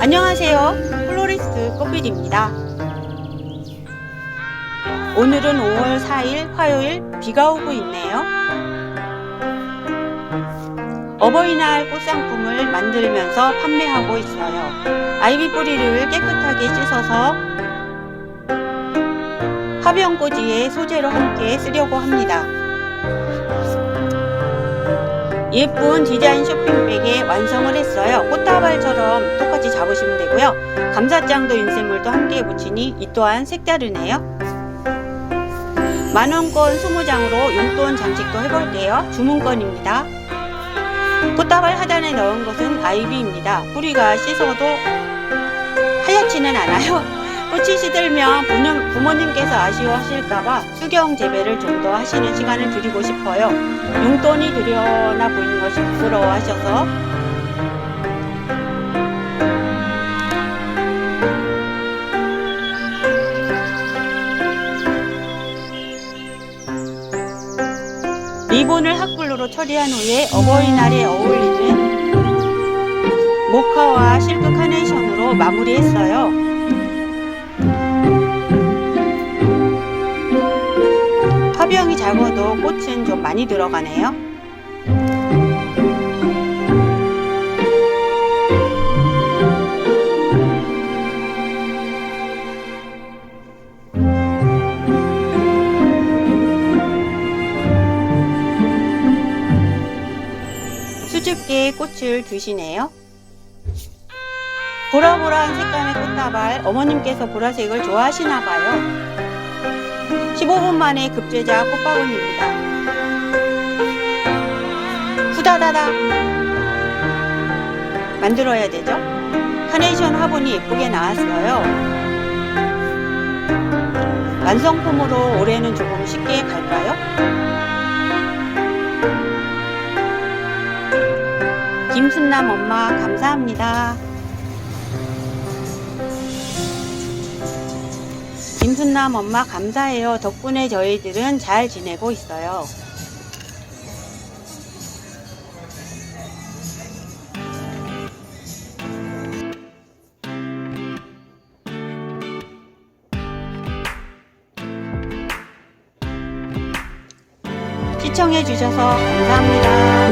안녕하세요. 플로리스트 꽃빛입니다. 오늘은 5월 4일 화요일 비가 오고 있네요. 어버이날 꽃상품을 만들면서 판매하고 있어요. 아이비 뿌리를 깨끗하게 씻어서 화병꽂이에 소재로 함께 쓰려고 합니다. 예쁜 디자인 쇼핑백에 완성을 했어요. 꽃다발처럼 똑같이 잡으시면 되고요. 감사장도 인쇄물도 함께 붙이니 이 또한 색다르네요. 만원권 20장으로 용돈 장식도 해볼게요. 주문권입니다. 꽃다발 하단에 넣은 것은 아이비입니다. 뿌리가 씻어도 하얗지는 않아요. 꽃이 시들면 부모, 부모님께서 아쉬워하실까봐 수경 재배를 좀 더 하시는 시간을 드리고 싶어요. 용돈이 들여나 보이는 것이 부끄러워하셔서 리본을 핫글루로 처리한 후에 어버이날에 어울리는 모카와 실크 카네이션으로 마무리했어요. 꽃은 좀 많이 들어가네요. 수줍게 꽃을 두시네요. 보라보라한 색감의 꽃다발 어머님께서 보라색을 좋아하시나 봐요. 15분 만에 급제자 꽃바구니입니다. 후다다다 만들어야 되죠? 카네이션 화분이 예쁘게 나왔어요. 완성품으로 올해는 조금 쉽게 갈까요? 김순남 엄마 감사합니다. 김순남 엄마 감사해요. 덕분에 저희들은 잘 지내고 있어요. 시청해주셔서 감사합니다.